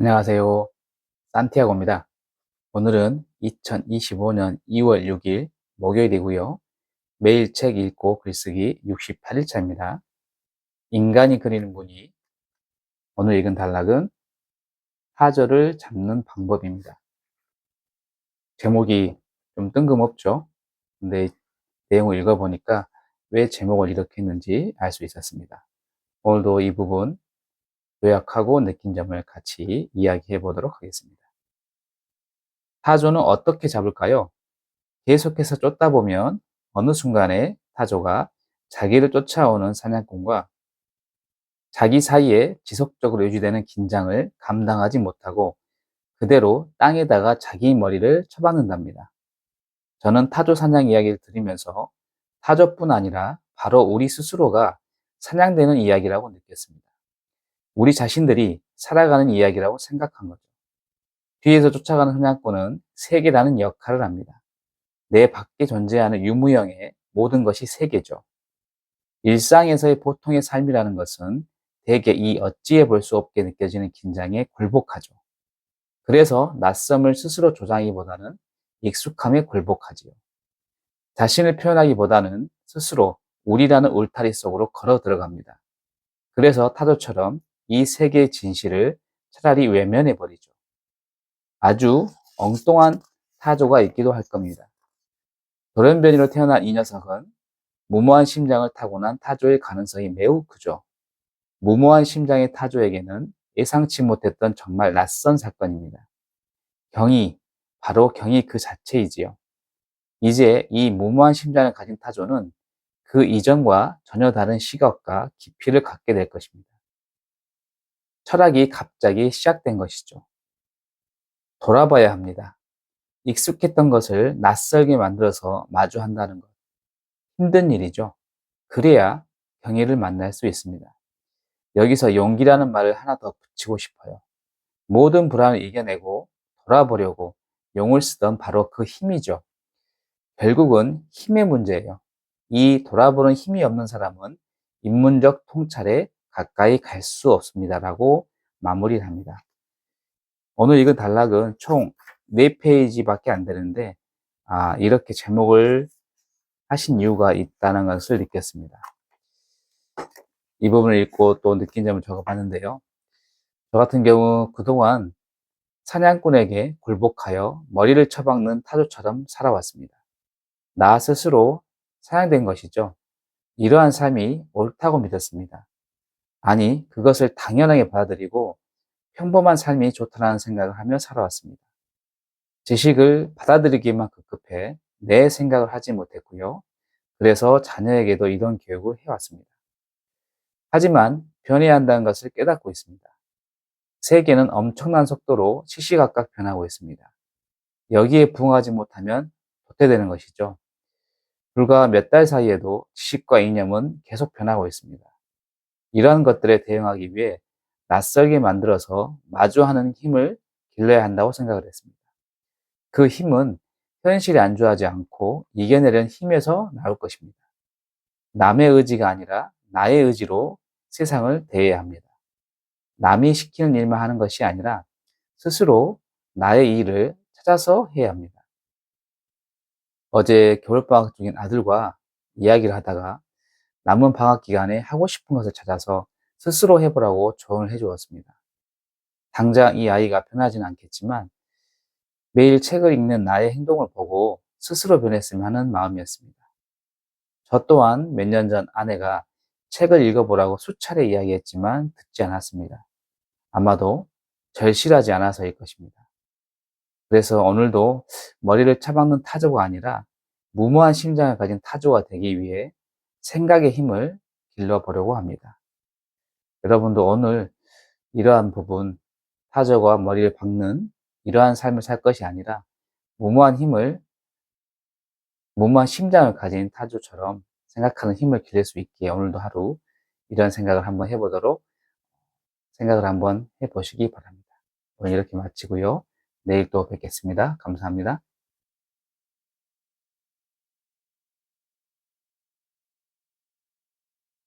안녕하세요. 산티아고입니다. 오늘은 2025년 2월 6일 목요일이고요. 매일 책 읽고 글쓰기 68일차입니다. 인간이 그리는 무늬 오늘 읽은 단락은 타조를 잡는 방법입니다. 제목이 좀 뜬금없죠? 근데 내용을 읽어보니까 왜 제목을 이렇게 했는지 알 수 있었습니다. 오늘도 이 부분 요약하고 느낀 점을 같이 이야기해 보도록 하겠습니다. 타조는 어떻게 잡을까요? 계속해서 쫓다 보면 어느 순간에 타조가 자기를 쫓아오는 사냥꾼과 자기 사이에 지속적으로 유지되는 긴장을 감당하지 못하고 그대로 땅에다가 자기 머리를 쳐박는답니다. 저는 타조 사냥 이야기를 들으면서 타조뿐 아니라 바로 우리 스스로가 사냥되는 이야기라고 느꼈습니다. 우리 자신들이 살아가는 이야기라고 생각한 거죠. 뒤에서 쫓아가는 사냥꾼은 세계라는 역할을 합니다. 내 밖에 존재하는 유무형의 모든 것이 세계죠. 일상에서의 보통의 삶이라는 것은 대개 이 어찌해 볼 수 없게 느껴지는 긴장에 굴복하죠. 그래서 낯섦을 스스로 조장하기보다는 익숙함에 굴복하지요. 자신을 표현하기보다는 스스로 우리라는 울타리 속으로 걸어 들어갑니다. 그래서 타조처럼 이 세계의 진실을 차라리 외면해 버리죠. 아주 엉뚱한 타조가 있기도 할 겁니다. 돌연변이로 태어난 이 녀석은 무모한 심장을 타고난 타조의 가능성이 매우 크죠. 무모한 심장의 타조에게는 예상치 못했던 정말 낯선 사건입니다. 경이, 바로 경이 그 자체이지요. 이제 이 무모한 심장을 가진 타조는 그 이전과 전혀 다른 시각과 깊이를 갖게 될 것입니다. 철학이 갑자기 시작된 것이죠. 돌아봐야 합니다. 익숙했던 것을 낯설게 만들어서 마주한다는 것. 힘든 일이죠. 그래야 경의를 만날 수 있습니다. 여기서 용기라는 말을 하나 더 붙이고 싶어요. 모든 불안을 이겨내고 돌아보려고 용을 쓰던 바로 그 힘이죠. 결국은 힘의 문제예요. 이 돌아보는 힘이 없는 사람은 인문적 통찰에 가까이 갈 수 없습니다라고 마무리를 합니다. 오늘 읽은 단락은 총 4페이지밖에 안 되는데 아, 이렇게 제목을 하신 이유가 있다는 것을 느꼈습니다. 이 부분을 읽고 또 느낀 점을 적어봤는데요. 저 같은 경우 그동안 사냥꾼에게 굴복하여 머리를 쳐박는 타조처럼 살아왔습니다. 나 스스로 사냥된 것이죠. 이러한 삶이 옳다고 믿었습니다. 아니, 그것을 당연하게 받아들이고 평범한 삶이 좋다는 생각을 하며 살아왔습니다. 지식을 받아들이기만 급급해 내 생각을 하지 못했고요. 그래서 자녀에게도 이런 교육을 해왔습니다. 하지만 변해야 한다는 것을 깨닫고 있습니다. 세계는 엄청난 속도로 시시각각 변하고 있습니다. 여기에 부응하지 못하면 도태되는 것이죠. 불과 몇 달 사이에도 지식과 이념은 계속 변하고 있습니다. 이러한 것들에 대응하기 위해 낯설게 만들어서 마주하는 힘을 길러야 한다고 생각을 했습니다. 그 힘은 현실에 안주하지 않고 이겨내려는 힘에서 나올 것입니다. 남의 의지가 아니라 나의 의지로 세상을 대해야 합니다. 남이 시키는 일만 하는 것이 아니라 스스로 나의 일을 찾아서 해야 합니다. 어제 겨울방학 중인 아들과 이야기를 하다가 남은 방학 기간에 하고 싶은 것을 찾아서 스스로 해보라고 조언을 해주었습니다. 당장 이 아이가 변하지는 않겠지만 매일 책을 읽는 나의 행동을 보고 스스로 변했으면 하는 마음이었습니다. 저 또한 몇 년 전 아내가 책을 읽어보라고 수차례 이야기했지만 듣지 않았습니다. 아마도 절실하지 않아서일 것입니다. 그래서 오늘도 머리를 차박는 타조가 아니라 무모한 심장을 가진 타조가 되기 위해 생각의 힘을 길러보려고 합니다. 여러분도 오늘 이러한 부분, 타저와 머리를 박는 이러한 삶을 살 것이 아니라 무모한 힘을, 무모한 심장을 가진 타조처럼 생각하는 힘을 기를 수 있게 오늘도 하루 이런 생각을 한번 해보도록 생각을 한번 해보시기 바랍니다. 오늘 이렇게 마치고요. 내일 또 뵙겠습니다. 감사합니다.